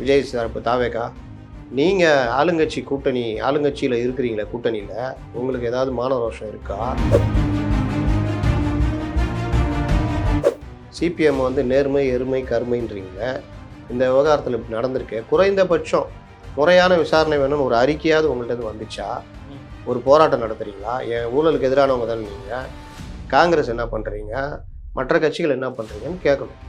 விஜய் தரப்பு தாவேக்கா நீங்கள் ஆளுங்கட்சி கூட்டணி ஆளுங்கட்சியில் இருக்கிறீங்களே கூட்டணியில் உங்களுக்கு ஏதாவது மான ரோஷம் இருக்கா? சிபிஎம் வந்து நேர்மை எருமை கருமைன்றீங்க. இந்த விவகாரத்தில் இப்படி நடந்திருக்கு. குறைந்தபட்சம் முறையான விசாரணை வேணும்னு ஒரு அறிக்கையாவது உங்கள்கிட்ட வந்துச்சா? ஒரு போராட்டம் நடத்துறீங்களா? என் ஊழலுக்கு எதிரானவங்க தானே நீங்கள் காங்கிரஸ் என்ன பண்ணுறீங்க மற்ற கட்சிகள் என்ன பண்ணுறீங்கன்னு கேட்கணும்.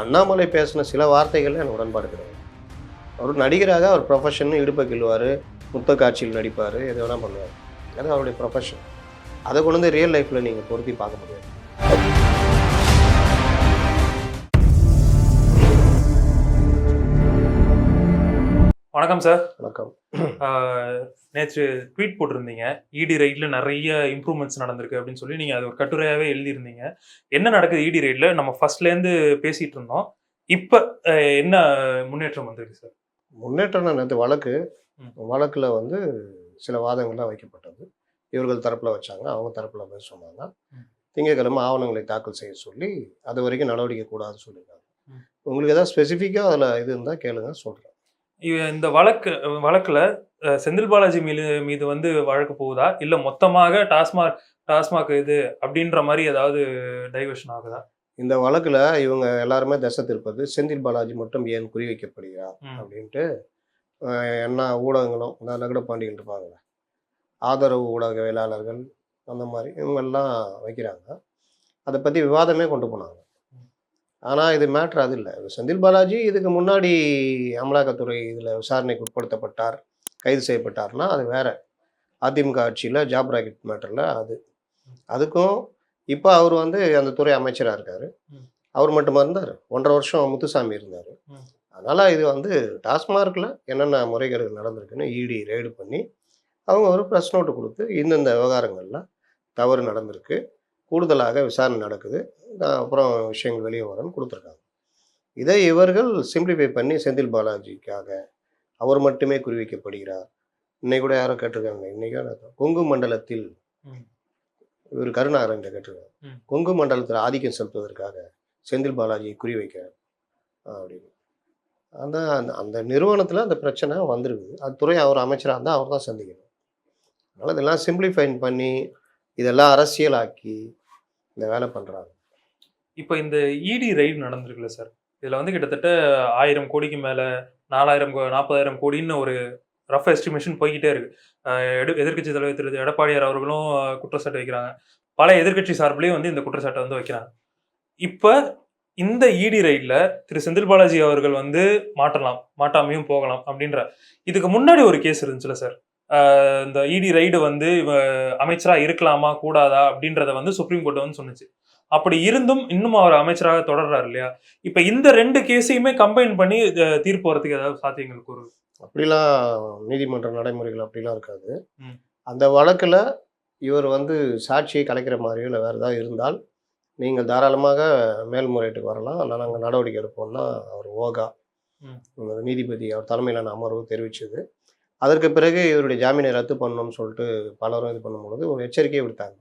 அண்ணாமலை பேசின சில வார்த்தைகள்ல எனக்கு உடன்பாடு கிடையாது. அவர் நடிகராக அவர் ப்ரொஃபஷன் இடுப்பை கிள்வார் முத்த காட்சியில் நடிப்பார் எது வேணால் பண்ணுவார். அது அவருடைய ப்ரொஃபஷன் அதை கொண்டு வந்து ரியல் லைஃப்பில் நீங்கள் பொருத்தி பார்க்க முடியாது. வணக்கம் சார் வணக்கம். நேற்று ட்வீட் போட்டிருந்தீங்க. இடி ரைட்ல நிறைய இம்ப்ரூவ்மெண்ட்ஸ் நடந்திருக்கு அப்படின்னு சொல்லி நீங்க அது ஒரு கட்டுரையாவே எழுதியிருந்தீங்க. என்ன நடக்குது இடி ரைட்ல நம்ம ஃபர்ஸ்ட்ல இருந்து பேசிட்டு இருந்தோம். இப்ப என்ன முன்னேற்றம் வந்திருக்கு சார் முன்னேற்றம் நேற்று வழக்கு. வழக்கில் வந்து சில வாதங்கள்லாம் வைக்கப்பட்டது. இவர்கள் தரப்பில் வச்சாங்க அவங்க தரப்பில் பேச சொன்னாங்க. திங்கட்கிழமை ஆவணங்களை தாக்கல் செய்ய சொல்லி அது வரைக்கும் நடவடிக்கை கூடாதுன்னு சொல்லியிருக்காங்க. உங்களுக்கு ஏதாவது ஸ்பெசிஃபிக்காக அதில் இது இருந்தால் கேளுங்க சொல்கிறேன் இந்த வழக்கு வழக்குல செந்தில் பாலாஜி மீது மீது வந்து வழக்கு போகுதா? இல்ல மொத்தமாக டாஸ்மாக் டாஸ்மாக் இது அப்படின்ற மாதிரி ஏதாவது டைவர்ஷன் ஆகுதா? இந்த வழக்கில் இவங்க எல்லாருமே திசை திருப்பது செந்தில் பாலாஜி மட்டும் ஏன் குறிவைக்கப்படுகிறார் ம். அப்படின்ட்டு எல்லா ஊடகங்களும் இந்த நகட பாண்டிகள் இருப்பாங்கள்ல ஆதரவு ஊடகவியலாளர்கள் அந்த மாதிரி இவங்கெல்லாம் வைக்கிறாங்க. அதை பற்றி விவாதமே கொண்டு போனாங்க. ஆனால் இது மேட்ரு அது இல்லை. செந்தில் பாலாஜி இதுக்கு முன்னாடி அமலாக்கத்துறை இதில் விசாரணைக்கு உட்படுத்தப்பட்டார் கைது செய்யப்பட்டார்னா அது வேற. அதிமுக ஆட்சியில் ஜாப் ராக்கெட் மேட்டரில் அது. அதுக்கும் இப்போ அவர் வந்து அந்த துறை அமைச்சராக இருக்கார். அவர் மட்டுமா இருந்தார். ஒன்றரை வருஷம் முத்துசாமி இருந்தார். அதனால் இது வந்து டாஸ்மார்க்கில் என்னென்ன முறைகேடுகள் நடந்திருக்குன்னு இடி ரெய்டு பண்ணி அவங்க ஒரு ப்ரெஸ் நோட்டு கொடுத்து இந்தந்த விவகாரங்களில் தவறு நடந்திருக்கு. கூடுதலாக விசாரணை நடக்குது. அப்புறம் விஷயங்கள் வெளியே வரும்னு கொடுத்துருக்காங்க. இதை இவர்கள் சிம்பிளிஃபை பண்ணி செந்தில் பாலாஜிக்காக அவர் மட்டுமே குறிவைக்கப்படுகிறார். இன்னைக்கு கூட யாரோ கேட்டிருக்காங்க. இன்னைக்கு கொங்கு மண்டலத்தில். இவர் கருணாகரன் கேட்டிருக்காங்க. ம். கொங்கு மண்டலத்தில் ஆதிக்கம் செலுத்துவதற்காக செந்தில் பாலாஜியை குறிவைக்க அப்படின்னு. அந்த அந்த- அந்த நிறுவனத்தில் அந்த பிரச்சனை வந்திருக்குது. அது துறை அவர் அமைச்சராக இருந்தால் அவர் தான் சந்திக்கணும். அதனால் இதெல்லாம் சிம்பிளிஃபைன் பண்ணி இதெல்லாம் அரசியலாக்கி இந்த வேலை பண்ணுறாங்க இப்போ இந்த இடி ரைடு நடந்திருக்குல்ல சார் இதில் வந்து கிட்டத்தட்ட ஆயிரம் கோடிக்கு மேலே நாலாயிரம் கோ- நாற்பதாயிரம் கோடின்னு ஒரு ரஃப் எஸ்டிமேஷன் போய்கிட்டே இருக்கு. அஹ் எடு எதிர்க்கட்சி தலைவர் திரு எடப்பாடியார் அவர்களும் குற்றச்சாட்டு வைக்கிறாங்க. பல எதிர்க்கட்சி சார்பிலையும் வந்து இந்த குற்றச்சாட்டை வந்து வைக்கிறாங்க. இப்போ இந்த இடி ரைடில் திரு செந்தில் பாலாஜி அவர்கள் வந்து மாட்டலாம் மாட்டாமையும் போகலாம் அப்படின்ற இதுக்கு முன்னாடி ஒரு கேஸ் இருந்துச்சுல சார் இந்த இடி ரைடு வந்து அமைச்சராக இருக்கலாமா கூடாதா அப்படின்றத வந்து சுப்ரீம் கோர்ட் வந்து சொன்னுச்சு. அப்படி இருந்தும் இன்னும் அவர் அமைச்சராக தொடர்றாரு இல்லையா? இப்ப இந்த ரெண்டு கேஸையுமே கம்பைன் பண்ணி தீர்ப்பு வரதுக்கு ஏதாவது சாத்தியங்கள் கூறு? அப்படிலாம் நீதிமன்ற நடைமுறைகள் அப்படிலாம் இருக்காது. அந்த வழக்கில் இவர் வந்து சாட்சியை கலைக்கிற மாதிரியோ இல்லை வேறு ஏதாவது இருந்தால் நீங்கள் தாராளமாக மேல்முறையீட்டுக்கு வரலாம். ஆனால் நாங்கள் நடவடிக்கை எடுப்போம்னா அவர் ஓகா. நீதிபதி அவர் தலைமையிலான அமர்வு தெரிவிச்சது. அதற்கு பிறகு இவருடைய ஜாமீனை ரத்து பண்ணணும்னு சொல்லிட்டு பலரும் இது பண்ணும்பொழுது ஒரு எச்சரிக்கையை விடுத்தாங்க.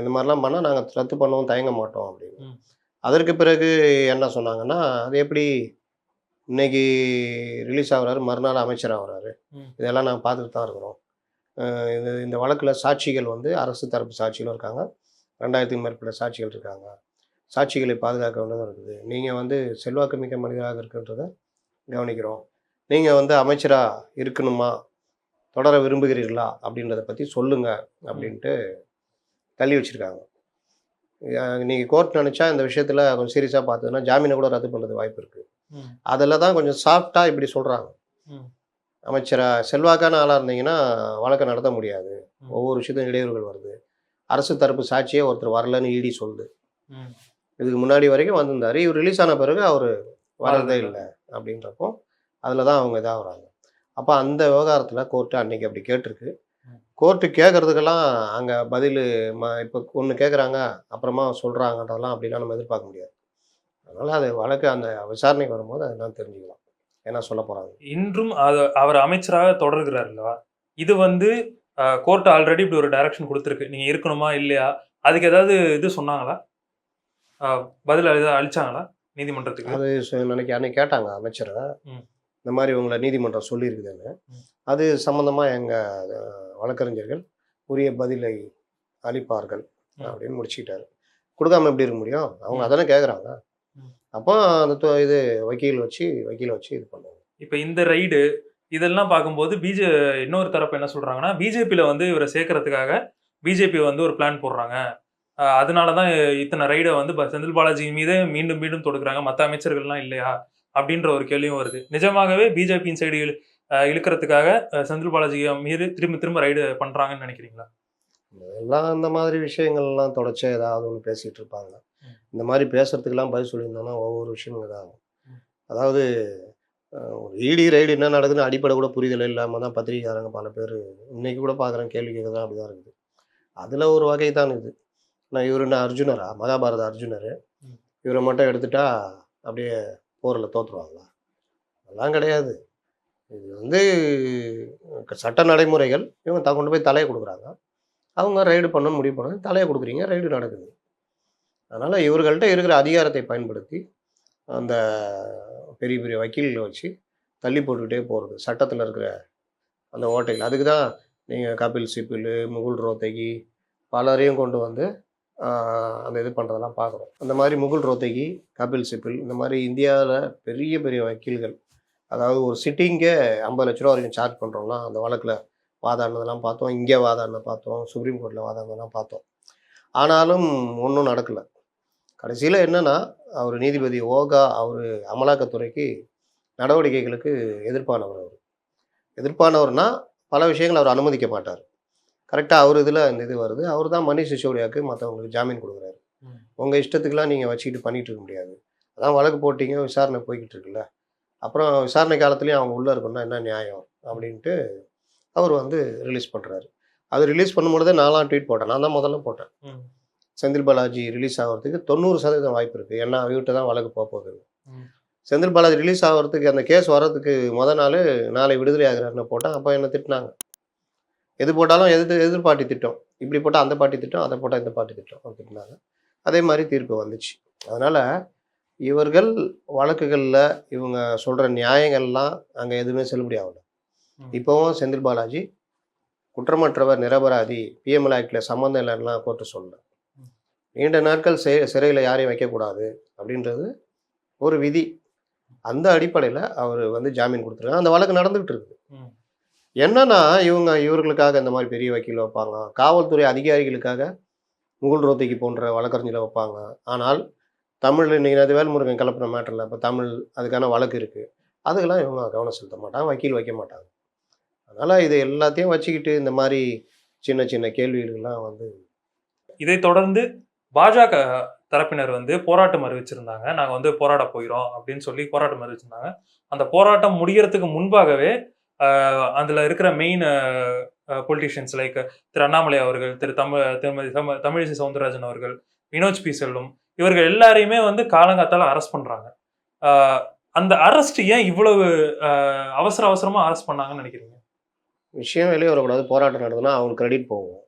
இந்த மாதிரிலாம் பண்ணால் நாங்கள் ரத்து பண்ணவும் தயங்க மாட்டோம் அப்படின்னு. அதற்கு பிறகு என்ன சொன்னாங்கன்னா அது எப்படி இன்னைக்கு ரிலீஸ் ஆகுறாரு மறுநாள் அமைச்சர் ஆகுறாரு. இதெல்லாம் நாங்கள் பார்த்துட்டு தான் இருக்கிறோம். அஹ் இந்த வழக்கில் சாட்சிகள் வந்து அரசு தரப்பு சாட்சிகளும் இருக்காங்க. ரெண்டாயிரத்துக்கும் மேற்பட்ட சாட்சிகள் இருக்காங்க. சாட்சிகளை பாதுகாக்க வேண்டியதும் இருக்குது. நீங்கள் வந்து செல்வாக்கு மிக்க மனிதராக இருக்குன்றத கவனிக்கிறோம். நீங்கள் வந்து அமைச்சராக இருக்கணுமா? தொடர விரும்புகிறீர்களா? அப்படின்றத பற்றி சொல்லுங்க அப்படின்ட்டு தள்ளி வச்சுருக்காங்க. நீங்கள் கோர்ட் நினச்சா இந்த விஷயத்தில் கொஞ்சம் சீரியஸாக பார்த்ததுன்னா ஜாமீனை கூட ரத்து பண்ணுறது வாய்ப்பு இருக்குது. அதில் தான் கொஞ்சம் சாஃப்டாக இப்படி சொல்கிறாங்க ம். அமைச்சரா செல்வாக்கான ஆளாக இருந்தீங்கன்னா வழக்கை நடத்த முடியாது. ஒவ்வொரு விஷயத்தையும் இடையூறுகள் வருது. அரசு தரப்பு சாட்சியே ஒருத்தர் வரலன்னு இடி சொல்லுது. இதுக்கு முன்னாடி வரைக்கும் வந்திருந்தாரு. இவர் ரிலீஸ் ஆன பிறகு அவர் வரதே இல்லை அப்படின்றப்போ அதில் தான் அவங்க இதாகிறாங்க. அப்போ அந்த விவகாரத்தில் கோர்ட்டு அன்னைக்கு அப்படி கேட்டிருக்கு. கோர்ட்டு கேட்கறதுக்கெல்லாம் அங்கே பதில் ம இப்போ ஒன்று கேட்குறாங்க அப்புறமா சொல்கிறாங்கன்றதெல்லாம் அப்படிலாம் நம்ம எதிர்பார்க்க முடியாது. அதனால் அது வழக்கு அந்த விசாரணை வரும்போது அதெல்லாம் தெரிஞ்சுக்கலாம். என்ன சொல்ல போகிறாங்க இன்றும் அது- அவர் அமைச்சராக தொடர்கிறார் இல்லவா? இது வந்து கோர்ட் ஆல்ரெடி இப்படி ஒரு டைரக்ஷன் கொடுத்துருக்கு. நீங்க இருக்கணுமா இல்லையா? அதுக்கு ஏதாவது இது சொன்னாங்களா? பதில் எதாவது அளிச்சாங்களா? நீதிமன்றத்துக்கு? அது நினைக்க அன்னைக்கு கேட்டாங்க அமைச்சரை. ம். இந்த மாதிரி உங்களை நீதிமன்றம் சொல்லியிருக்குதுன்னு. அது சம்மந்தமாக எங்கள் வழக்கறிஞர்கள் உரிய பதிலை அளிப்பார்கள். அப்படின்னு முடிச்சுக்கிட்டாரு கொடுக்காம எப்படி இருக்க முடியும் அவங்க ம். அதானே கேட்குறாங்க. அப்போ அந்த இது வக்கீல் வச்சு வக்கீல் வச்சு இது பண்ணுவாங்க இப்ப இந்த ரைடு இதெல்லாம் பார்க்கும்போது பிஜே இன்னொரு தரப்பு என்ன சொல்றாங்கன்னா பிஜேபியில வந்து இவரை சேர்க்கறதுக்காக பிஜேபி வந்து ஒரு பிளான் போடுறாங்க அதனால தான் இத்தனை ரைடை வந்து செந்தில் பாலாஜி மீதே மீண்டும் மீண்டும் தொடுக்குறாங்க மற்ற அமைச்சர்கள்லாம் இல்லையா அப்படின்ற ஒரு கேள்வியும் வருது. நிஜமாகவே பிஜேபியின் சைடு இழு இழுக்கிறதுக்காக செந்தில் பாலாஜி மீது திரும்ப திரும்ப ரைடு பண்ணுறாங்கன்னு நினைக்கிறீங்களா? எல்லாம் அந்த மாதிரி விஷயங்கள்லாம் தொடர்ச்சியா ஏதாவது ஒன்று பேசிகிட்டு இருப்பாங்க. இந்த மாதிரி பேசுறதுக்கெல்லாம் பதில் சொல்லியிருந்தோம்னா ஒவ்வொரு விஷயமும் தான் அதாவது ஒரு ஈடி ரைடு என்ன நடக்குதுன்னு அடிப்படை கூட புரிதல் இல்லாமல் தான் பத்திரிகைக்காரங்க பல பேர் இன்னைக்கு கூட பார்க்குறேன் கேள்வி தான் அப்படி தான் இருக்குது. அதில் ஒரு வகை தான் இது. நான் இவர் என்ன அர்ஜுனரா? மகாபாரத அர்ஜுனர். இவரை மட்டும் எடுத்துட்டா அப்படியே போரில் தோற்றுருவாங்களா அதெல்லாம் கிடையாது. இது வந்து சட்ட நடைமுறைகள் இவங்க த கொண்டு போய் தலையை கொடுக்குறாங்க. அவங்க ரைடு பண்ணணும்னு முடிவு பண்ண தலையை கொடுக்குறீங்க ரைடு நடக்குது. அதனால் இவர்கள்ட்ட இருக்கிற அதிகாரத்தை பயன்படுத்தி அந்த பெரிய பெரிய வக்கீல்களை வச்சு தள்ளி போட்டுக்கிட்டே போகிறது சட்டத்தில் இருக்கிற அந்த ஓட்டைகள். அதுக்கு தான் நீங்கள் கபில் சிப்பிலு முகுல் ரோத்தகி பலரையும் கொண்டு வந்து அந்த இது பண்ணுறதெல்லாம் பார்க்குறோம் அந்த மாதிரி முகுல் ரோத்தகி கபில் சிபில் இந்த மாதிரி இந்தியாவில் பெரிய பெரிய வக்கீல்கள் அதாவது ஒரு சிட்டிங்கே ஐம்பது லட்ச ரூபா வரைக்கும் சார்ஜ் பண்ணுறோம்னா அந்த வழக்கில் வாதாடினதெல்லாம் பார்த்தோம். இங்கே வாதாடின பார்த்தோம். சுப்ரீம் கோர்ட்டில் வாதாடினதெல்லாம் பார்த்தோம். ஆனாலும் ஒன்றும் நடக்கலை. கடைசியில் என்னென்னா அவர் நீதிபதி ஓகா அவர் அமலாக்கத்துறைக்கு நடவடிக்கைகளுக்கு எதிர்ப்பானவர் அவர். எதிர்ப்பானவர்னால் பல விஷயங்கள் அவர் அனுமதிக்க மாட்டார். கரெக்டாக அவர் இதில் இந்த இது வருது. அவர் தான் மணிஷ் சிசோடியாவுக்கு மற்றவங்களுக்கு ஜாமீன் கொடுக்குறாரு. உங்கள் இஷ்டத்துக்குலாம் நீங்கள் வச்சுக்கிட்டு பண்ணிட்டு இருக்க முடியாது. அதான் வழக்கு போட்டீங்க விசாரணை போய்கிட்டு இருக்குல்ல. அப்புறம் விசாரணை காலத்துலேயும் அவங்க உள்ளே இருக்கணும்னா என்ன நியாயம் அப்படின்ட்டு அவர் வந்து ரிலீஸ் பண்ணுறாரு அது ரிலீஸ் பண்ணும்பொழுதே நாலாம் ட்வீட் போட்டேன். நான் தான் முதல்ல போட்டேன். செந்தில் பாலாஜி ரிலீஸ் ஆகிறதுக்கு தொண்ணூறு சதவீதம் வாய்ப்பு இருக்குது ஏன்னா அவர்கிட்ட தான் வழக்கு போக போகுது. செந்தில் பாலாஜி ரிலீஸ் ஆகிறதுக்கு அந்த கேஸ் வர்றதுக்கு முத நாள் நாளை விடுதலை ஆகிறாருன்னு போட்டேன். அப்போ என்ன திட்டினாங்க? எது போட்டாலும் எது எதிர் பார்ட்டி திட்டம்? இப்படி போட்டால் அந்த பார்ட்டி திட்டம் அதை போட்டால் இந்த பார்ட்டி திட்டம் அப்படி திட்டினாங்க அதே மாதிரி தீர்ப்பு வந்துச்சு. அதனால் இவர்கள் வழக்குகளில் இவங்க சொல்கிற நியாயங்கள்லாம் அங்கே எதுவுமே செல்லுபடி ஆகல. இப்போவும் செந்தில் பாலாஜி குற்றமற்றவர் நிரபராதி பிஎம்எல் ஆக்டில் சம்மந்தம் இல்லைன்னா கோர்ட்டு சொல்லல. நீண்ட நாட்கள் சிறை சிறையில் யாரையும் வைக்கக்கூடாது அப்படின்றது ஒரு விதி. அந்த அடிப்படையில் அவர் வந்து ஜாமீன் கொடுத்துருக்காங்க அந்த வழக்கு நடந்துகிட்டு இருக்குது. என்னன்னா இவங்க இவர்களுக்காக இந்த மாதிரி பெரிய வக்கீல் வைப்பாங்க. காவல்துறை அதிகாரிகளுக்காக முகுல் ரோத்திக்கு போன்ற வழக்கறிஞரை வைப்பாங்க. ஆனால் தமிழ் இன்றைக்கி அது வேல்முருகன் கலப்பின மேட்டரில் இப்போ தமிழ் அதுக்கான வழக்கு இருக்குது அதுக்கெல்லாம் இவங்க கவனம் செலுத்த மாட்டாங்க வக்கீல் வைக்க மாட்டாங்க. அதனால் இது எல்லாத்தையும் வச்சுக்கிட்டு இந்த மாதிரி சின்ன சின்ன கேள்விகள்லாம் வந்து இதை தொடர்ந்து பாஜக தரப்பினர் வந்து போராட்டம் அறிவிச்சிருந்தாங்க. நாங்கள் வந்து போராட போகிறோம் அப்படின்னு சொல்லி போராட்டம் அறிவிச்சிருந்தாங்க. அந்த போராட்டம் முடிகிறதுக்கு முன்பாகவே அதில் இருக்கிற main politicians like Thiru Annamalai அவர்கள் திரு தமிழ் திருமதி தமிழ் தமிழிசை சவுந்தரராஜன் அவர்கள் வினோஜ் பி. செல்வம் இவர்கள் எல்லாரையுமே வந்து காலங்காத்தால அரெஸ்ட் பண்ணுறாங்க அந்த அரெஸ்ட் ஏன் இவ்வளவு அவசர அவசரமாக அரெஸ்ட் பண்ணாங்கன்னு நினைக்கிறீங்க? விஷயம் வெளியே வரக்கூடாது. போராட்டம் நடந்ததுன்னா அவங்களுக்கு கிரெடிட் போகும்.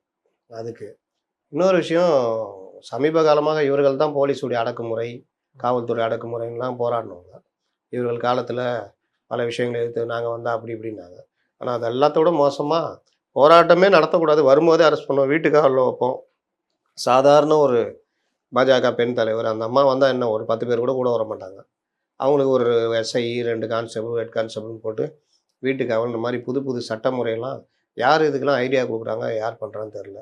அதுக்கு. இன்னொரு விஷயம் சமீப காலமாக இவர்கள் தான் போலீஸுடைய அடக்குமுறை காவல்துறை அடக்குமுறைலாம் போராடினவங்க. இவர்கள் காலத்தில் பல விஷயங்களை எடுத்து நாங்கள் வந்தால் அப்படி இப்படின்னாங்க. ஆனால் அது எல்லாத்தோட மோசமாக போராட்டமே நடத்தக்கூடாது. வரும்போதே அரெஸ்ட் பண்ணுவோம். வீட்டுக்காரில் வைப்போம். சாதாரண ஒரு பாஜக பெண் தலைவர் அந்த அம்மா வந்தால் என்ன ஒரு பத்து பேர் கூட கூட வர மாட்டாங்க அவங்களுக்கு ஒரு எஸ்ஐ ரெண்டு கான்ஸ்டபிள் ஹெட் கான்ஸ்டபிள்னு போட்டு வீட்டுக்கு அவன் இந்த மாதிரி புது புது சட்ட முறையெல்லாம் யார் இதுக்கெல்லாம் ஐடியா கொடுக்குறாங்க யார் பண்ணுறான்னு தெரில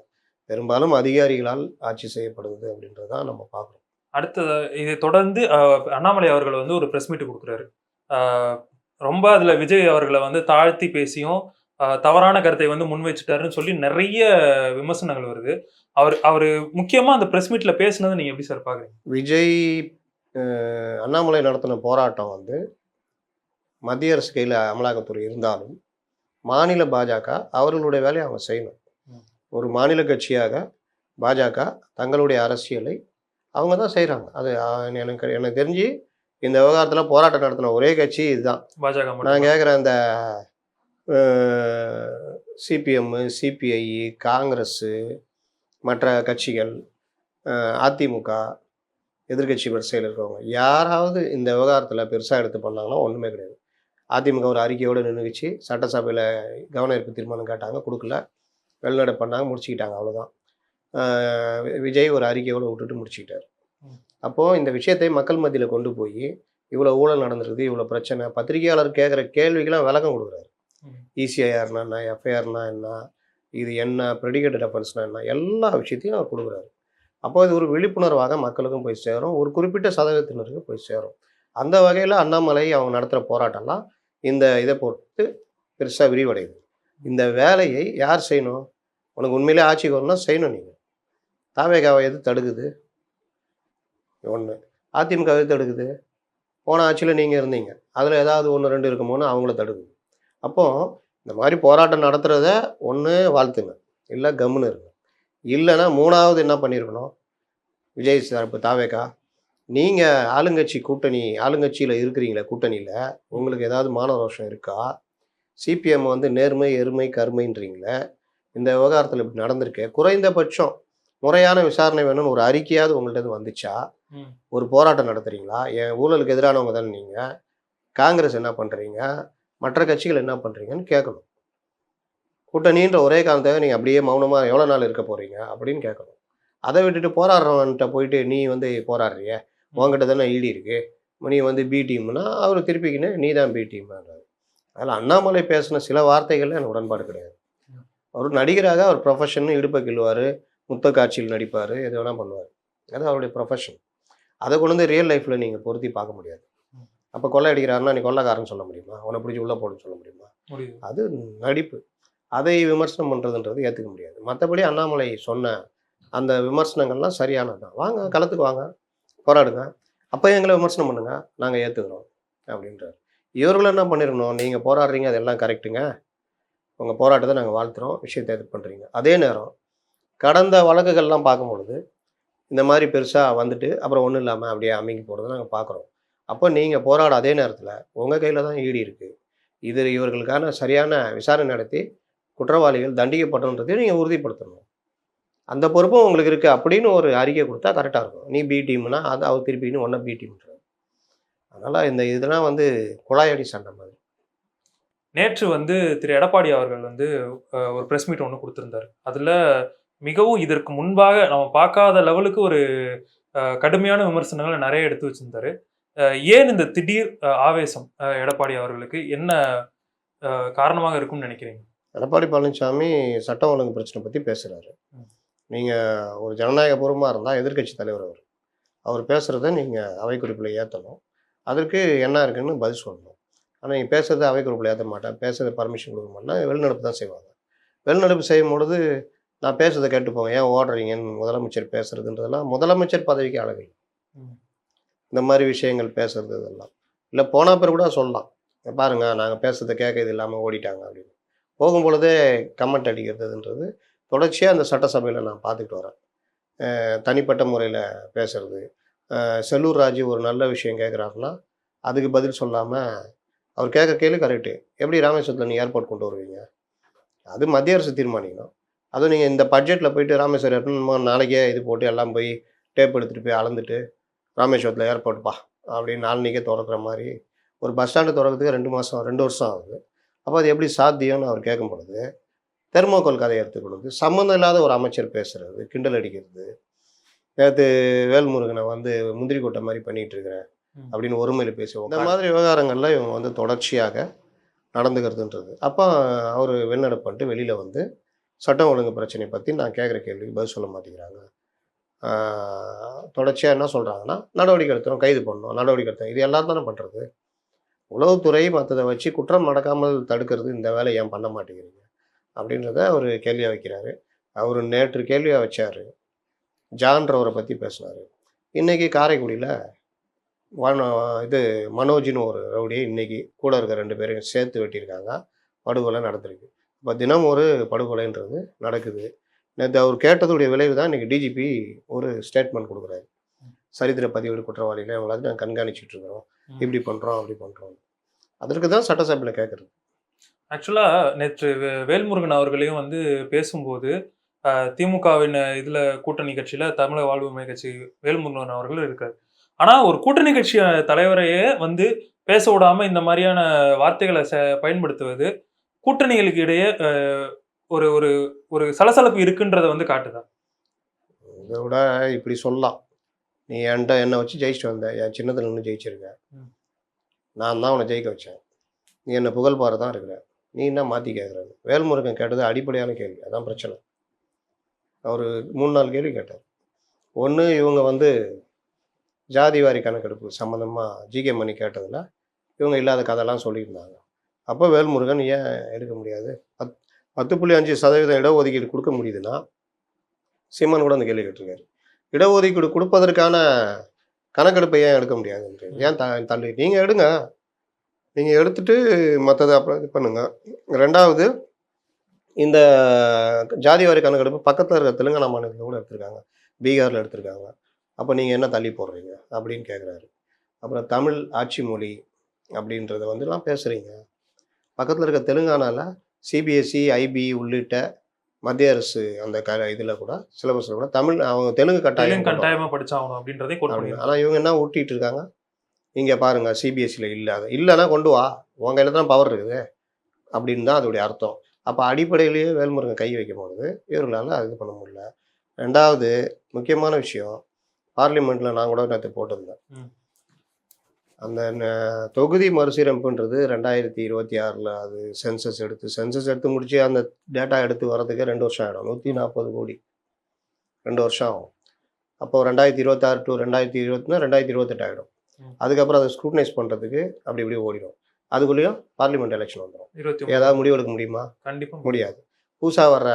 பெரும்பாலும் அதிகாரிகளால் ஆட்சி செய்யப்படுது அப்படின்றது தான் நம்ம பார்க்குறோம். அடுத்தது இதை தொடர்ந்து அண்ணாமலை அவர்கள் வந்து ஒரு ப்ரெஸ் மீட் கொடுக்குறாரு. ரொம்ப அதுல விஜய் அவர்களை வந்து தாழ்த்தி பேசியும் தவறான கருத்தை வந்து முன் வச்சுட்டாருன்னு சொல்லி நிறைய விமர்சனங்கள் வருது. அவர் அவர் முக்கியமா அந்த ப்ரெஸ் மீட்ல பேசுனதை நீங்க எப்படி சார் பாக்குறீங்க? விஜய் அண்ணாமலை நடத்தின போராட்டம் வந்து மத்திய அரசு கையில் அமலாக்கத்துறை இருந்தாலும் மாநில பாஜக அவர்களுடைய வேலையை அவங்க செய்யணும். ஒரு மாநில கட்சியாக பாஜக தங்களுடைய அரசியலை அவங்க தான் செய்கிறாங்க அது எனக்கு எனக்கு தெரிஞ்சு இந்த விவகாரத்தில் போராட்டம் நடத்தின ஒரே கட்சி இதுதான். பாஜக நான் கேட்குறேன் இந்த சிபிஎம் சிபிஐ காங்கிரஸ்ஸு மற்ற கட்சிகள் அதிமுக எதிர்க்கட்சி வரிசையில் இருக்கிறவங்க யாராவது இந்த விவகாரத்தில் பெருசாக எடுத்து பண்ணாங்கன்னா ஒன்றுமே கிடையாது. அதிமுக ஒரு அறிக்கையோடு நின்றுச்சு சட்டசபையில் கவன ஈர்ப்பு தீர்மானம் கேட்டாங்க கொடுக்கல. வெளிநடை பண்ணாங்க முடிச்சுக்கிட்டாங்க அவ்வளோதான் விஜய் ஒரு அறிக்கையோடு விட்டுட்டு முடிச்சுக்கிட்டார். அப்போது இந்த விஷயத்தை மக்கள் மத்தியில் கொண்டு போய் இவ்வளோ ஊழல் நடந்திருக்குது இவ்வளோ பிரச்சனை பத்திரிகையாளர் கேட்குற கேள்விக்கெல்லாம் விளக்கம் கொடுக்குறாரு. இசிஐஆர்னா என்ன எஃப்ஐஆர்னா என்ன இது என்ன ப்ரெடிகேட்டட் அஃபென்ஸ்னா என்ன எல்லா விஷயத்தையும் அவர் கொடுக்குறாரு. அப்போ இது ஒரு விழிப்புணர்வாக மக்களுக்கும் போய் சேரும் ஒரு குறிப்பிட்ட சதவீதத்தினருக்கு போய் சேரும். அந்த வகையில் அண்ணாமலை அவங்க நடத்துகிற போராட்டம்லாம் இந்த இதை பொறுத்து பெருசாக விரிவடையுது. இந்த வேலையை யார் செய்யணும்? உனக்கு உண்மையிலே ஆட்சிக்கு வரணும்னா செய்யணும் நீங்கள் தாவேகாவை எது தடுக்குது? ஒன்று அதிமுக தடுக்குது? போன ஆட்சியில் நீங்கள் இருந்தீங்க. அதில் ஏதாவது ஒன்று ரெண்டு இருக்குமோன்னு அவங்கள தடுக்குது. அப்போது இந்த மாதிரி போராட்டம் நடத்துகிறத ஒன்று வாழ்த்துங்க. இல்லை கம்முன்னு இருங்க. இல்லைன்னா மூணாவது என்ன பண்ணியிருக்கணும் விஜய் தரப்பு தாவேக்கா நீங்கள் ஆளுங்கட்சி கூட்டணி ஆளுங்கட்சியில் இருக்கிறீங்களே கூட்டணியில் உங்களுக்கு ஏதாவது மான ரோஷம் இருக்கா? சிபிஎம் வந்து நேர்மை எருமை கருமைன்றீங்களே இந்த விவகாரத்தில் இப்படி நடந்திருக்கு குறைந்தபட்சம் முறையான விசாரணை வேணும்னு ஒரு அறிக்கையாவது உங்கள்ட்ட இருந்து வந்துச்சா. ஒரு போராட்டம் நடத்துறீங்களா? என் ஊழலுக்கு எதிரானவங்க தானே நீங்கள் காங்கிரஸ் என்ன பண்ணுறீங்க மற்ற கட்சிகள் என்ன பண்ணுறீங்கன்னு கேட்கணும். கூட்டணின்ற ஒரே காரணத்தை நீங்கள் அப்படியே மௌனமாக எவ்வளோ நாள் இருக்க போகிறீங்க அப்படின்னு கேட்கணும். அதை விட்டுட்டு போராடுறவன்கிட்ட போயிட்டு நீ வந்து போராடுறிய? உங்ககிட்ட தானே ஈடி இருக்கு. நீ வந்து பி டீம்னா அவர் திருப்பிக்கின்னு நீ தான் பி டீம்ன்றாரு அதில் அண்ணாமலை பேசின சில வார்த்தைகள்ல எனக்கு உடன்பாடு கிடையாது. அவர் நடிகராக அவர் ப்ரொஃபஷன் இடுப்பை கிள்ளுவார். முத்த காட்சியில் நடிப்பார் எது வேணால் பண்ணுவார். அது அவருடைய ப்ரொஃபஷன் அதை கொண்டு வந்து ரியல் லைஃப்பில் நீங்கள் பொருத்தி பார்க்க முடியாது. அப்போ கொள்ளை அடிக்கிறாருன்னா நீ கொள்ளைக்காரன் சொல்ல முடியுமா? அவனை பிடிச்சி உள்ளே போடுன்னு சொல்ல முடியுமா? அது நடிப்பு. அதை விமர்சனம் பண்ணுறதுன்றது ஏற்றுக்க முடியாது. மற்றபடி அண்ணாமலை சொன்ன அந்த விமர்சனங்கள்லாம் சரியானது தான் வாங்க களத்துக்கு வாங்க போராடுங்க. அப்போ எங்களை விமர்சனம் பண்ணுங்க நாங்கள் ஏற்றுக்கிறோம் அப்படின்றார். இவர்கள் என்ன பண்ணிருக்கணும்? நீங்கள் போராடுறீங்க அதெல்லாம் கரெக்டுங்க உங்கள் போராட்டத்தை நாங்கள் வாழ்த்துறோம் விஷயத்தை இது பண்ணுறீங்க அதே நேரம் கடந்த வழக்குகள்லாம் பார்க்கும் பொழுது இந்த மாதிரி பெருசாக வந்துட்டு அப்புறம் ஒன்றும் இல்லாமல் அப்படியே அமைங்கி போகிறத நாங்கள் பார்க்குறோம். அப்போ நீங்கள் போராட அதே நேரத்தில் உங்கள் கையில் தான் ஈடி இருக்குது இது இவர்களுக்கான சரியான விசாரணை நடத்தி குற்றவாளிகள் தண்டிக்கப்பட்டன்றதையும் நீங்கள் உறுதிப்படுத்தணும். அந்த பொறுப்பும் உங்களுக்கு இருக்குது அப்படின்னு ஒரு அறிக்கை கொடுத்தா கரெக்டாக இருக்கும். நீ பி டீம்னா அது அவர் திருப்பின்னு ஒன்றை பி டீம்ன்றார் அதனால் இந்த இதெல்லாம் வந்து குழாயடி சண்டை மாதிரி. நேற்று வந்து திரு எடப்பாடி அவர்கள் வந்து ஒரு ப்ரெஸ் மீட் ஒன்று கொடுத்துருந்தார். அதில் மிகவும் இதற்கு முன்பாக நம்ம பார்க்காத லெவலுக்கு ஒரு கடுமையான விமர்சனங்களை நிறைய எடுத்து வச்சிருந்தாரு. ஏன் இந்த திடீர் ஆவேசம் எடப்பாடி அவர்களுக்கு என்ன காரணமாக இருக்கும்னு நினைக்கிறீங்க? எடப்பாடி பழனிசாமி சட்டம் ஒழுங்கு பிரச்சனை பற்றி பேசுகிறாரு. நீங்கள் ஒரு ஜனநாயகபூர்வமாக இருந்தால் எதிர்க்கட்சி தலைவர் அவர். அவர் பேசுகிறத நீங்கள் அவை குறிப்பில் ஏற்றணும் அதற்கு என்ன இருக்குன்னு பதில் சொல்லணும். ஆனால் நீங்கள் பேசுறதை அவை குறிப்பில் ஏற்ற மாட்டேன். பேசுறதை பர்மிஷன் கொடுக்க மாட்டேன் வெளிநடப்பு தான் செய்வாங்க. வெளிநடப்பு செய்யும் பொழுது நான் பேசுறதை கேட்டு ஏன் ஓடுறீங்கன்னு முதலமைச்சர் பேசுறதுன்றதெல்லாம் முதலமைச்சர் பதவிக்கு அழகு. இந்த மாதிரி விஷயங்கள் பேசுறது இதெல்லாம். இல்லை போன பிறகு கூட சொல்லலாம். பாருங்க நாங்கள் பேசுறதை கேட்க இது இல்லாமல் ஓடிட்டாங்க அப்படின்னு. போகும்பொழுதே கமெண்ட் அடிக்கிறதுன்றது தொடர்ச்சியாக அந்த சட்டசபையில் நான் பார்த்துக்கிட்டு வரேன். தனிப்பட்ட முறையில் பேசுறது. செல்லூர் ராஜு ஒரு நல்ல விஷயம் கேட்குறாருன்னா அதுக்கு பதில் சொல்லாமல் அவர் கேட்க கேள்வி கரெக்டு எப்படி ராமேஸ்வரத்தில் நீ ஏர்போர்ட் கொண்டு வருவீங்க? அது மத்திய அரசு தீர்மானிக்கணும். அதுவும் நீங்கள் இந்த பட்ஜெட்டில் போயிட்டு ராமேஸ்வரம் நாளைக்கே இது போட்டு எல்லாம் போய் டேப் எடுத்துகிட்டு போய் அளந்துட்டு ராமேஸ்வரத்தில் ஏர்போர்ட் பா அப்படின்னு நாளைக்கே திறக்கிற மாதிரி ஒரு பஸ் ஸ்டாண்டு திறக்கிறதுக்கு ரெண்டு மாதம் ரெண்டு வருஷம் ஆகுது. அப்போ அது எப்படி சாத்தியம்னு அவர் கேட்கும் பொழுது தெர்மோகோல் கதையை எடுத்துக்கொள்வது சம்மந்தம் இல்லாத ஒரு அமைச்சர் பேசுறது கிண்டல் அடிக்கிறது. நேற்று வேல்முருகனை வந்து முந்திரி கொட்டை மாதிரி பண்ணிட்டு இருக்கிறேன். அப்படின்னு ஒருமையில் பேசுவோம். இந்த மாதிரி விவகாரங்கள்ல இவங்க வந்து தொடர்ச்சியாக நடந்துக்கிறதுன்றது. அப்போ அவர் வெளிநடப்பு பண்ணிட்டு வெளியில் வந்து சட்டம் ஒழுங்கு பிரச்சனை பற்றி நான் கேட்குற கேள்விக்கு பதில் சொல்ல மாட்டேங்கிறாங்க. தொடர்ச்சியாக என்ன சொல்கிறாங்கன்னா நடவடிக்கை எடுத்துரும் கைது பண்ணணும் நடவடிக்கை எடுத்தோம் இது எல்லாம் தானே பண்ணுறது உளவுத்துறை மற்றதை வச்சு குற்றம் நடக்காமல் தடுக்கிறது இந்த வேலை ஏன் பண்ண மாட்டேங்கிறீங்க? அப்படின்றத அவர் கேள்வியாக வைக்கிறாரு. அவர் நேற்று கேள்வியாக வச்சார். ஜான்றவரை பற்றி பேசினார். இன்றைக்கி காரைக்குடியில் வன இது மனோஜின்னு ஒரு ரவுடியை இன்றைக்கி கூட இருக்க ரெண்டு பேரையும் சேர்த்து வெட்டியிருக்காங்க. படுகொலை நடந்திருக்கு. இப்போ தினம் ஒரு படுகொலைன்றது நடக்குது. நேற்று அவர் கேட்டதுடைய விளைவு தான் இன்றைக்கி டிஜிபி ஒரு ஸ்டேட்மெண்ட் கொடுக்குறாரு. சரித்திர பதிவேடு குற்றவாளிகளை அவங்களாவது நாங்கள் கண்காணிச்சிட்டு இருக்கிறோம். இப்படி பண்ணுறோம் அப்படி பண்ணுறோம் அதற்கு தான் சட்டசபையில் கேட்குறது ஆக்சுவலா நேற்று வேல்முருகன் அவர்களையும் வந்து பேசும்போது திமுகவின் இதுல கூட்டணி கட்சியில தமிழக வாழ்வுரிமை கட்சி வேல்முருகன் அவர்கள் இருக்காரு. ஆனா ஒரு கூட்டணி கட்சி தலைவரையே வந்து பேச விடாம இந்த மாதிரியான வார்த்தைகளை ச- பயன்படுத்துவது கூட்டணிகளுக்கு இடையே ஒரு ஒரு ஒரு சலசலப்பு இருக்குன்றத வந்து காட்டுதா? இதை விட இப்படி சொல்லலாம். நீ என்கிட்ட என்னை வச்சு ஜெயிச்சுட்டு வந்த? என் சின்னத்தில் நின்று ஜெயிச்சிருக்க. ம். நான் தான் உன்னை ஜெயிக்க வச்சேன். நீ என்னை புகழ் பாரு தான் இருக்கிற. நீ என்ன மாற்றி கேட்குறன்னு வேல்முருகன் கேட்டது அடிப்படையான கேள்வி. அதான் பிரச்சனை. அவர் மூணு நாலு கேள்வி கேட்டார். ஒன்று இவங்க வந்து ஜாதிவாரி கணக்கெடுப்பு சம்மந்தமாக ஜிகே மணி கேட்டதில் இவங்க இல்லாத கதையெல்லாம் சொல்லியிருந்தாங்க. அப்போ வேல்முருகன் ஏன் எடுக்க முடியாது? பத் பத்து புள்ளி அஞ்சு சதவீதம் இடஒதுக்கீடு கொடுக்க முடியுதுன்னா சீமான் கூட அந்த கேள்வி கேட்டிருக்காரு. இடஒதுக்கீடு கொடுப்பதற்கான கணக்கெடுப்பை ஏன் எடுக்க முடியாது? ஏன் த தள்ளி நீங்கள் எடுங்க. நீங்கள் எடுத்துட்டு மற்றதை அப்புறம் இது பண்ணுங்க. ரெண்டாவது இந்த ஜாதிவாரி கணக்கெடுப்பு பக்கத்தில் இருக்க தெலுங்கானா மாநிலத்தில் கூட எடுத்திருக்காங்க. பீகாரில் எடுத்திருக்காங்க. அப்போ நீங்கள் என்ன தள்ளி போடுறீங்க? அப்படின்னு கேட்குறாரு அப்புறம் தமிழ் ஆட்சி மொழி அப்படின்றத வந்துலாம் பேசுகிறீங்க பக்கத்தில் இருக்க தெலுங்கானாவில் சிபிஎஸ்சி ஐபி உள்ளிட்ட மத்திய அரசு அந்த க இதில் கூட சிலபஸில் கூட தமிழ் அவங்க தெலுங்கு கட்டாயம் தெலுங்கு கொண்டு கட்டாயமா படிச்சாகணும் அப்படின்றதை ஆனால் இவங்க என்ன ஊட்டிட்டு இருக்காங்க? இங்கே பாருங்க சிபிஎஸ்சியில் இல்லாத இல்லைன்னா கொண்டு வா. உங்கள் கையில் தான் பவர் இருக்குது. அப்படின்னு தான் அதோடைய அர்த்தம். அப்போ அடிப்படையிலேயே வேல்முருகன் கை வைக்கும் பொழுது இவர்களால் அது இது பண்ண முடியல. ரெண்டாவது முக்கியமான விஷயம் பார்லிமெண்ட்டில் நான் கூட நேற்று போட்டிருந்தேன். அந்த தொகுதி மறுசீரமைப்புன்றது ரெண்டாயிரத்தி இருபத்தி ஆறில் அது சென்சஸ் எடுத்து சென்சஸ் எடுத்து முடிச்சு அந்த டேட்டா எடுத்து வர்றதுக்கு ரெண்டு வருஷம் ஆகிடும் நூற்றி நாற்பது கோடி. ரெண்டு வருஷம் ஆகும். அப்போ ரெண்டாயிரத்தி இருபத்தாறு டு ரெண்டாயிரத்தி இருபத்தினா ரெண்டாயிரத்தி இருபத்தெட்டு ஆகிடும். அதுக்கப்புறம் அதை ஸ்க்ரூட்டனைஸ் பண்ணுறதுக்கு அப்படி இப்படி ஓடிடும். அதுக்குள்ளேயும் பார்லிமெண்ட் எலெக்ஷன் வந்துடும் ஏதாவது முடிவு எடுக்க முடியுமா? கண்டிப்பா முடியாது. புதுசாக வர்ற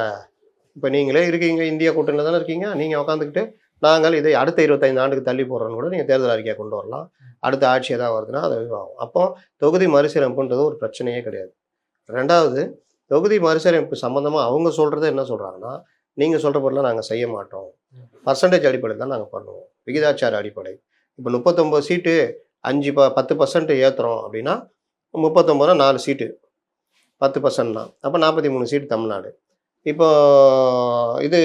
இப்போ நீங்களே இருக்கீங்க இந்திய கூட்டணியில் தானே இருக்கீங்க. நீங்கள் உட்காந்துக்கிட்டு நாங்கள் இதை அடுத்த இருபத்தைந்து ஆண்டுக்கு தள்ளி போடுறோன்னு கூட நீங்கள் தேர்தல் அறிக்கையை கொண்டு வரலாம். அடுத்த ஆட்சி ஏதாவது வருதுன்னா அது ஆகும் அப்போ தொகுதி மறுசீரமைப்புன்றது ஒரு பிரச்சனையே கிடையாது. ரெண்டாவது தொகுதி மறுசீரமைப்பு சம்மந்தமாக அவங்க சொல்கிறது என்ன சொல்கிறாங்கன்னா நீங்கள் சொல்கிற பொருளை நாங்கள் செய்ய மாட்டோம். பர்சன்டேஜ் அடிப்படையில் தான் நாங்கள் பண்ணுவோம். விகிதாச்சார அடிப்படை. இப்போ முப்பத்தொம்போது சீட்டு அஞ்சு ப பத்து பர்சன்ட் ஏற்றுறோம் அப்படின்னா முப்பத்தொம்போதுனா நாலு சீட்டு. பத்து பர்சன்ட்னா அப்போ நாற்பத்தி மூணு சீட்டு தமிழ்நாடு. இப்போ இது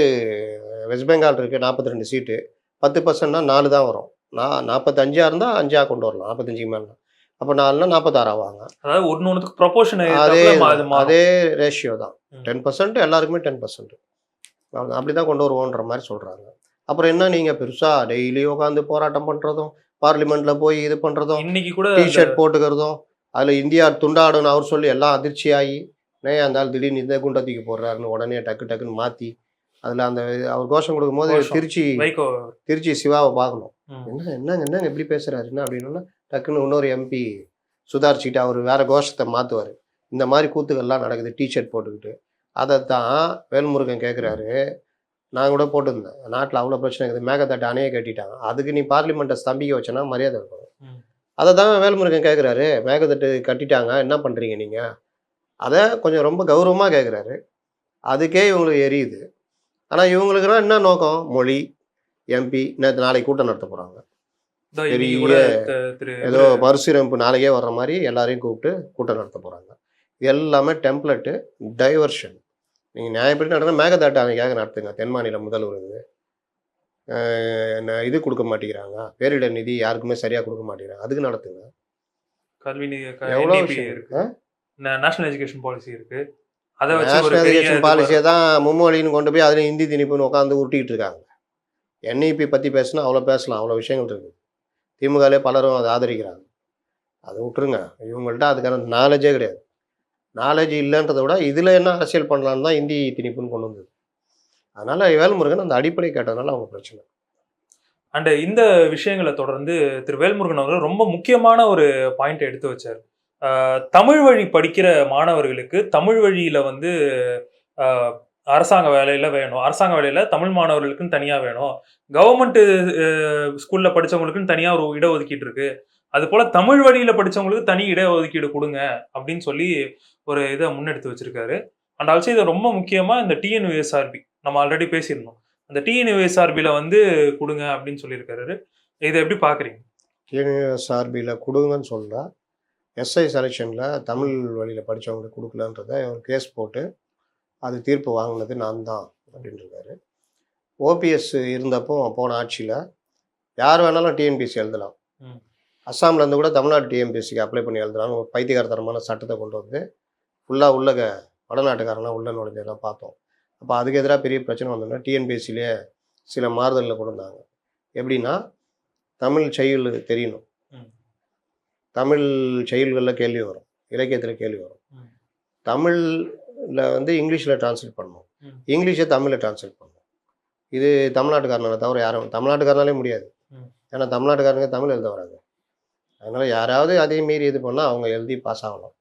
வெஸ்ட் பெங்கால் இருக்குது நாற்பத்தி ரெண்டு சீட்டு பத்து பர்சன்ட்னா நாலு தான் வரும். நான் நாற்பத்தஞ்சாக இருந்தால் அஞ்சா கொண்டு வரலாம். நாற்பத்தஞ்சுக்கு மேலே. அப்போ நாலுனா நாற்பத்தாறு ஆவாங்க அதாவது ஒன்னு ஒண்ணுக்கு ப்ரொபோஷன் அதே அதே ரேஷியோ தான். டென் பர்சன்ட் எல்லாருக்குமே டென் பர்சன்ட் அப்படி தான். கொண்டு வருவோன்ற மாதிரி சொல்கிறாங்க அப்புறம் என்ன நீங்கள் பெருசாக டெய்லி உட்காந்து போராட்டம் பண்ணுறதும் பார்லிமெண்ட்டில் போய் இது பண்ணுறதும் இன்னைக்கு கூட டிஷர்ட் போட்டுக்கிறதும் அதில் இந்தியா துண்டாடுன்னு அவர் சொல்லி எல்லாம் அதிர்ச்சியாகி நே அந்த ஆள் திடீர்னு இந்த குண்டை தூக்கி போடுறாருன்னு உடனே டக்கு டக்குன்னு மாற்றி அதில் அந்த அவர் கோஷம் கொடுக்கும்போது. திருச்சி திருச்சி சிவாவை பார்க்கணும். என்ன என்னங்க என்னங்க எப்படி பேசுறாரு? என்ன அப்படின்னா டக்குன்னு இன்னொரு எம்பி சுதாரிச்சுட்டு அவர் வேற கோஷத்தை மாற்றுவார் இந்த மாதிரி கூத்துக்கள்லாம் நடக்குது டிஷர்ட் போட்டுக்கிட்டு. அதை தான் வேல்முருகன் கேட்குறாரு நான் கூட போட்டிருந்தேன். நாட்டில் அவ்வளோ பிரச்சனை இருக்குது. மேகத்தட்டை அணையை கட்டிட்டாங்க. அதுக்கு நீ பார்லிமெண்ட்டை ஸ்தம்பிக்க வச்சனா மரியாதை இருக்கணும் ம். அதை தான் வேல்முருகன் கேட்குறாரு மேகத்தட்டு கட்டிட்டாங்க. என்ன பண்ணுறீங்க நீங்கள் அதை கொஞ்சம் ரொம்ப கௌரவமாக கேட்குறாரு அதுக்கே இவங்களுக்கு எரியுது. ஆனால் இவங்களுக்குலாம் என்ன நோக்கம்? மொழி எம்பி நேற்று நாளைக்கு கூட்டம் நடத்த போகிறாங்க பெரிய ஏதோ மறுசீரமைப்பு நாளைக்கே வர்ற மாதிரி எல்லாரையும் கூப்பிட்டு கூட்டம் நடத்த போகிறாங்க இது எல்லாமே டெம்ப்ளெட்டு டைவர்ஷன் நீங்கள் நியாயப்படி நடத்தினா மேகதாட்டு அன்னைக்காக நடத்துங்க. தென் மாநில முதல்வர் இது. இது கொடுக்க மாட்டேங்கிறாங்க. பேரிடர் நிதி யாருக்குமே சரியாக கொடுக்க மாட்டேங்கிறாங்க. அதுக்கு நடத்துங்க. கல்வி நிதி எவ்வளோ விஷயம்? இருக்கு. நேஷனல் எஜுகேஷன் பாலிசி இருக்கு. அதை நேஷனல் பாலிசியை தான் மும்மொழின்னு கொண்டு போய் அதில் ஹிந்தி திணிப்புன்னு உட்காந்து உருட்டிக்கிட்டு இருக்காங்க. என்இபி பற்றி பேசினா அவ்வளோ பேசலாம் அவ்வளோ விஷயங்கள் இருக்குது திமுகலே பலரும் அதை ஆதரிக்கிறாங்க. அதை விட்டுருங்க. இவங்கள்ட்ட அதுக்கான நாலேஜே கிடையாது. நாலேஜ் இல்லைன்றதை விட இதில் என்ன அரசியல் பண்ணலான்னு தான் இந்தி திணிப்புன்னு கொண்டு வந்தது. அதனால் வேல்முருகன் அந்த அடிப்படை கேட்டதுனால அவங்க பிரச்சனை. அண்ட் இந்த விஷயங்களை தொடர்ந்து திரு வேல்முருகன் அவர்கள் ரொம்ப முக்கியமான ஒரு பாயிண்ட் எடுத்து வச்சார். தமிழ் வழி படிக்கிற மாணவர்களுக்கு தமிழ் வழியில் வந்து அரசாங்க வேலையில் வேணும். அரசாங்க வேலையில் தமிழ் மாணவர்களுக்குன்னு தனியாக வேணும். கவர்மெண்ட் ஸ்கூலில் படித்தவங்களுக்குன்னு தனியாக ஒரு இடஒதுக்கீடு இருக்கு. அது போல் தமிழ் வழியில் படிச்சவங்களுக்கு தனி இடஒதுக்கீடு கொடுங்க அப்படின்னு சொல்லி ஒரு இதை முன்னெடுத்து வச்சிருக்காரு. அண்ட் ஆல்சோ இது ரொம்ப முக்கியமாக இந்த டிஎன்யூஎஸ்ஆர்பி. நம்ம ஆல்ரெடி பேசியிருந்தோம். அந்த டிஎன்யூஎஸ்ஆர்பியில் வந்து கொடுங்க அப்படின்னு சொல்லியிருக்காரு. இதை எப்படி பார்க்குறீங்க டிஎன்யூஎஸ்ஆர்பியில் கொடுங்கன்னு சொன்னால் எஸ்ஐ செலெக்ஷனில் தமிழ் வழியில் படித்தவங்களுக்கு கொடுக்கலன்றத ஒரு கேஸ் போட்டு அது தீர்ப்பு வாங்கினது நான் தான் அப்படின்னு இருக்காரு ஓபிஎஸ் இருந்தப்போ போன ஆட்சியில் யார் வேணாலும் டிஎன்பிசி எழுதலாம். ம். அஸ்ஸாம்ல இருந்து கூட தமிழ்நாடு டிஎன்பிசிக்கு அப்ளை பண்ணி எழுதலாம். ஒரு பைத்தியகாரத்தனமான சட்டத்தை கொண்டு வந்து ஃபுல்லாக உள்ள க- வடநாட்டுக்காரங்களாம் உள்ள நுழைஞ்சதெல்லாம் பார்த்தோம். அப்போ அதுக்கு எதிராக பெரிய பிரச்சனை வந்தோம்னா டிஎன்பிஎஸ்சிலே சில மாறுதலில் கொண்டு வந்தாங்க. எப்படின்னா தமிழ் செயல் தெரியணும். தமிழ் செயல்களில் கேள்வி வரும். இலக்கியத்தில் கேள்வி வரும். தமிழில் வந்து இங்கிலீஷில் டிரான்ஸ்லேட் பண்ணணும். இங்கிலீஷை தமிழில் டிரான்ஸ்லேட் பண்ணணும் இது தமிழ்நாட்டுக்காரனால தவிர யாரும் தமிழ்நாட்டுக்காரனாலே முடியாது. ஏன்னா தமிழ்நாட்டுக்காரங்க தமிழ் எழுத வராது அதனால் யாராவது அதே மீறி இது பண்ணால் அவங்க எழுதி பாஸ் ஆகலாம்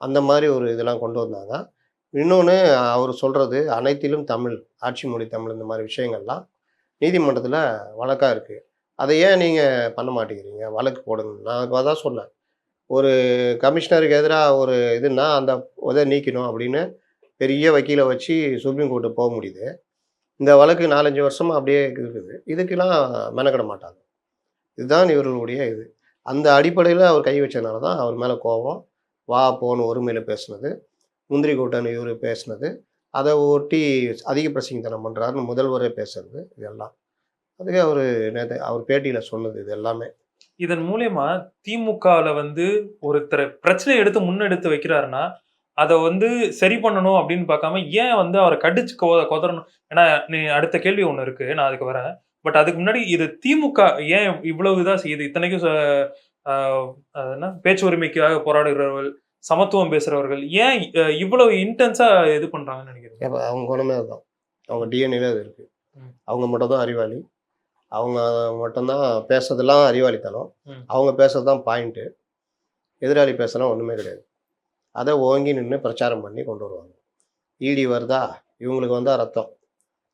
அந்த மாதிரி ஒரு இதெல்லாம் கொண்டு வந்தாங்க. இன்னொன்று அவர் சொல்கிறது அனைத்திலும் தமிழ் ஆட்சி மொழி தமிழ் இந்த மாதிரி விஷயங்கள்லாம் நீதிமன்றத்தில் வழக்காக இருக்குது அதை ஏன் நீங்கள் பண்ண மாட்டேங்கிறீங்க? வழக்கு போடுங்க நான் அதான் சொன்னேன். ஒரு கமிஷனருக்கு எதிராக ஒரு இதுன்னா அந்த இதை நீக்கணும் அப்படின்னு பெரிய வக்கீலை வச்சு சுப்ரீம் கோர்ட்டு போக முடியுது. இந்த வழக்கு நாலஞ்சு வருஷமாக அப்படியே இருக்குது. இதுக்கெல்லாம் மெனக்கிட மாட்டாங்க. இதுதான் இவர்களுடைய இது. அந்த அடிப்படையில் அவர் கை வச்சதுனால தான் அவர் மேலே கோபம் வா போன்னு ஒருமையில் பேசுனது. முந்திரி கூட்டன்னு இவர் பேசுனது. அதை ஒட்டி அதிக பிரசிங்கத்தனம் பண்ணுறாருன்னு முதல்வரே பேசுறது இதெல்லாம். அதுக்கு அவர் நேற்று அவர் பேட்டியில் சொன்னது இது எல்லாமே. இதன் மூலியமா திமுகவில் வந்து ஒருத்தர் பிரச்சனை எடுத்து முன்னெடுத்து வைக்கிறாருன்னா அதை வந்து சரி பண்ணணும் அப்படின்னு பார்க்காம ஏன் வந்து அவரை கடிச்சு கொ கொதறணும்? ஏன்னா நீ அடுத்த கேள்வி ஒன்று இருக்கு நான் அதுக்கு வரேன். பட் அதுக்கு முன்னாடி இது திமுக ஏன் இவ்வளவு இதாக செய்யுது? இத்தனைக்கும் என்ன? பேச்சு உரிமைக்காக போராடுகிறவர்கள் சமத்துவம் பேசுறவர்கள் ஏன் இவ்வளவு இன்டென்ஸா இது பண்றாங்கன்னு நினைக்கிறீங்க? ஏப்பா, அவங்க குணமே அதுதான். அவங்க டிஎன்ஏல அது இருக்குது. அவங்க மட்டும் தான் அறிவாளி. அவங்க மட்டும்தான் பேசுறதெல்லாம் அறிவாளித்தனம். அவங்க பேசுறது தான் பாயிண்ட்டு எதிராளி பேசலாம் ஒன்றுமே கிடையாது. அதை ஓங்கி நின்று பிரச்சாரம் பண்ணி கொண்டு வருவாங்க. ஈடி வருதா? இவங்களுக்கு வந்தால் ரத்தம்.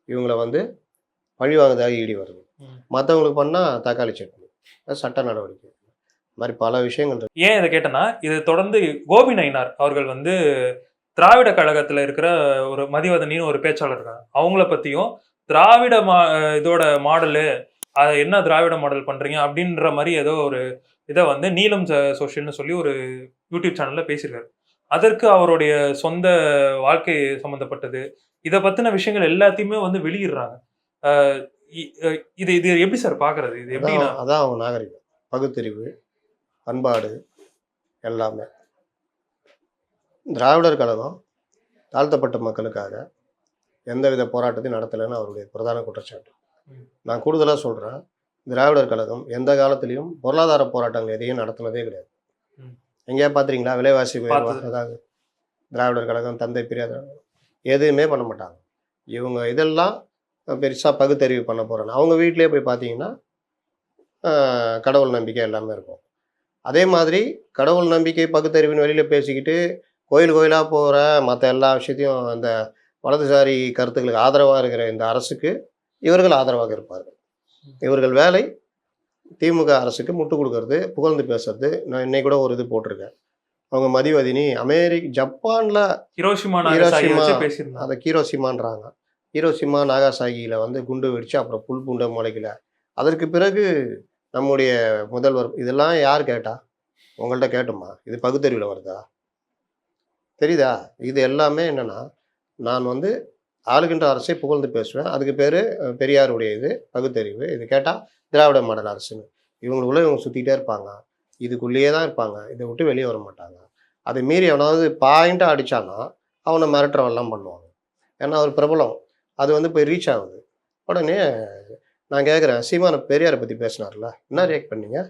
இவங்கள வந்து பழி வாங்குதாக ஈடி வருது. ம். மற்றவங்களுக்கு பண்ணால் தக்காளி சட்னி. சட்ட நடவடிக்கை. மாதிரி பல விஷயங்கள் இருக்கு. ஏன் இதை கேட்டேன்னா இது தொடர்ந்து கோபி நயினார் அவர்கள் வந்து திராவிட கழகத்துல இருக்கிற ஒரு மதிவதனின்னு ஒரு பேச்சாளர் இருக்காங்க. அவங்கள பத்தியும் திராவிட மா இதோட மாடலு அது என்ன திராவிட மாடல் பண்றீங்க அப்படின்ற மாதிரி ஏதோ ஒரு இதை வந்து நீலம் சோஷியல்னு சொல்லி ஒரு யூடியூப் சேனல்ல பேசியிருக்காரு. அதற்கு அவருடைய சொந்த வாழ்க்கை சம்பந்தப்பட்டது. இதை பத்தின விஷயங்கள் எல்லாத்தையுமே வந்து வெளியிடுறாங்க. இது இது எப்படி சார் பாக்குறது? இது எப்படின்னா அதான் அவங்க நாகரிகம். பகுத்தறிவு பண்பாடு எல்லாமே. திராவிடர் கழகம் தாழ்த்தப்பட்ட மக்களுக்காக எந்தவித போராட்டத்தையும் நடத்தலைன்னு அவருடைய பிரதான குற்றச்சாட்டு. நான் கூடுதலாக சொல்கிறேன் திராவிடர் கழகம் எந்த காலத்திலையும் பொருளாதார போராட்டங்கள் எதையும் நடத்தினதே கிடையாது. எங்கேயா பார்த்துறீங்களா விலைவாசி உயர்வா. ஏதாவது திராவிடர் கழகம் தந்தை பெரியார் எதுவுமே பண்ண மாட்டாங்க இவங்க இதெல்லாம் பெருசாக பகுத்தறிவு பண்ண போகிறேன்னு அவங்க வீட்டிலே போய் பார்த்தீங்கன்னா ஆஹ், கடவுள் நம்பிக்கை எல்லாமே இருக்கும் அதே மாதிரி கடவுள் நம்பிக்கை பகுத்தறிவின் வெளியில் பேசிக்கிட்டு கோயில் கோயிலாக போகிற மற்ற எல்லா விஷயத்தையும் அந்த வலதுசாரி கருத்துக்களுக்கு ஆதரவாக இருக்கிற இந்த அரசுக்கு இவர்கள் ஆதரவாக இருப்பார்கள். இவர்கள் வேலை திமுக அரசுக்கு முட்டு கொடுக்கறது புகழ்ந்து பேசுறது. நான் இன்னைக்கு கூட ஒரு இது போட்டிருக்கேன். அவங்க மதிவதினி அமெரிக் ஜப்பானில் ஹிரோஷிமா அதை ஹீரோசிமான்றாங்க ஹீரோசிமா நாகாசாகியில் வந்து குண்டு வெடிச்சு அப்புறம் புல் பூண்டை முளைக்கல. அதற்கு பிறகு நம்முடைய முதல்வர் இதெல்லாம் யார் கேட்டா? உங்கள்கிட்ட கேட்டுமா? இது பகுத்தறிவில் வருதா? தெரியுதா? இது எல்லாமே என்னன்னா நான் வந்து ஆளுகின்ற அரசை புகழ்ந்து பேசுவேன். அதுக்கு பேர் பெரியாருடைய இது பகுத்தறிவு. இது கேட்டால் திராவிட மாடல் அரசுன்னு. இவங்களுக்குள்ள இவங்க சுற்றிக்கிட்டே இருப்பாங்க. இதுக்குள்ளேயே தான் இருப்பாங்க. இதை விட்டு வெளியே வர மாட்டாங்க. அதை மீறி எவனாவது பாயிண்ட்டாக அடித்தானா அவனை மிரட்டுறவெல்லாம் பண்ணுவாங்க. ஏன்னா அவர் பிரபலம். அது வந்து போய் ரீச் ஆகுது. உடனே நான் கேட்குறேன் சீமான பெரியாரை பற்றி பேசினார்ல. என்ன ரியாக்ட் பண்ணீங்க?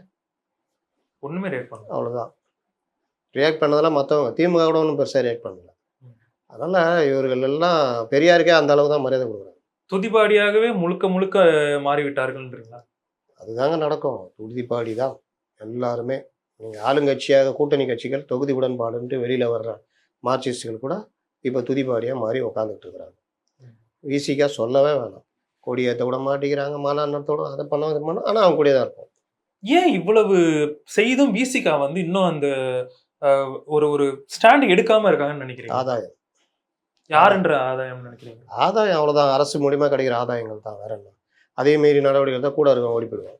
ஒண்ணுமே ரியாக்ட் பண்ணல. அவ்வளோதான் ரியாக்ட் பண்ணதெல்லாம் மற்றவங்க திமுக கூட ஒன்றும் பெருசாக ரியாக்ட் பண்ணல. அதனால் இவர்கள் எல்லாம் பெரியாருக்கே அந்த அளவு தான் மரியாதை கொடுக்குறாங்க. துதிபாடியாகவே முழுக்க முழுக்க மாறிவிட்டார்கள்ன்றீங்களா? அதுதாங்க நடக்கும். உறுதிப்பாடி தான். எல்லாருமே. நீங்கள் ஆளுங்கட்சியாக கூட்டணி கட்சிகள் தொகுதி உடன்பாடுன்ட்டு வெளியில் வர்ற மார்க்சிஸ்டுகள் கூட இப்போ துதிப்பாடியாக மாறி உக்காந்துட்டு இருக்கிறாங்க. ஈஸிக்காக சொல்லவே வேணாம். கொடியேற்ற விட மாட்டேங்கிறாங்க மாநாட்டத்தோட அதை பண்ண இது பண்ண ஆனால் அவங்க கூடயே தான் இருப்போம். ஏன் இவ்வளவு செய்தும் விசிகா வந்து இன்னும் அந்த ஒரு ஒரு ஸ்டாண்ட் எடுக்காம இருக்காங்கன்னு நினைக்கிறீங்க? ஆதாயம். யாருன்ற ஆதாயம் நினைக்கிறீங்க? ஆதாயம் அவ்வளோதான் அரசு மூலியமா கிடைக்கிற ஆதாயங்கள் தான். வேற என்ன? அதே மாரி நடவடிக்கைகள் தான் கூட இருக்கும் ஓடி போயிடுவோம்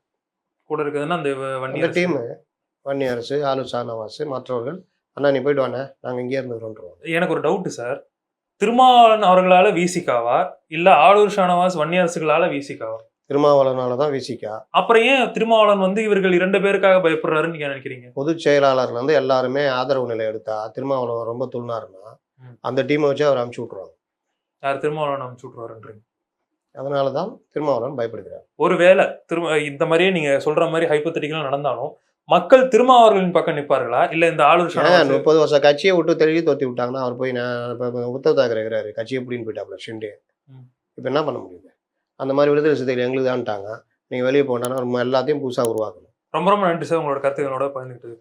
கூட இருக்குதுன்னா அந்த வ- வன்னி அந்த. டீமு வன்னி அரசு ஆலு சானவாசு மற்றவர்கள் அண்ணா நீ போயிட்டு வாண்ணே. நாங்கள் இங்கே இருந்துக்கிறோன்றோம் எனக்கு ஒரு டவுட் சார் திருமாவளவன் அவர்களால விசிகாவா இல்ல ஆளூர் ஷானவாஸ் வன்னியரசுகளால விசிகாவா திருமாவளவனால தான் விசிகா அப்புறம் ஏன் திருமாவளவன் வந்து இவர்கள் இரண்டு பேருக்காக பயப்படுறாருன்னு நீங்க நினைக்கிறீங்க? பொதுச் செயலாளர்ல இருந்து எல்லாருமே ஆதரவு நிலை எடுத்தா திருமாவளவன் ரொம்ப துள்ளாருன்னா ம். அந்த டீமை வச்சு அவர் அமுச்சு விட்ருவாங்க யார் திருமாவளவன் அனுப்பிச்சு விட்டுருவாருன்றீங்க? அதனால தான் திருமாவளவன் பயப்படுகிறார். ஒருவேளை திரும்ப இந்த மாதிரியே நீங்க சொல்ற மாதிரி ஹைப்பத்தட்டிக்கலா நடந்தாலும் மக்கள் திருமாவர்களின் பக்கம் நிப்பார்களா இல்ல இந்த ஷானவாஸ் முப்பது வருஷம் கட்சியை விட்டு தெளிவு தோத்தி விட்டாங்கன்னா அவர் போய் நான் இப்ப உத்தவ் தாக்கரே இருக்கிறாரு. கட்சியை எப்படின்னு போயிட்டாப்ல ஷிண்டே. இப்போ என்ன பண்ண முடியுது அந்த மாதிரி விடுதலை சிறுத்தைகள் எங்களுக்கு தான்ட்டாங்க நீங்கள் வெளியே நம்ம எல்லாத்தையும் புதுசாக உருவாக்கணும். ரொம்ப ரொம்ப நன்றி சார் உங்களோட கருத்துக்களோட பகிர்ந்துக்கிட்டது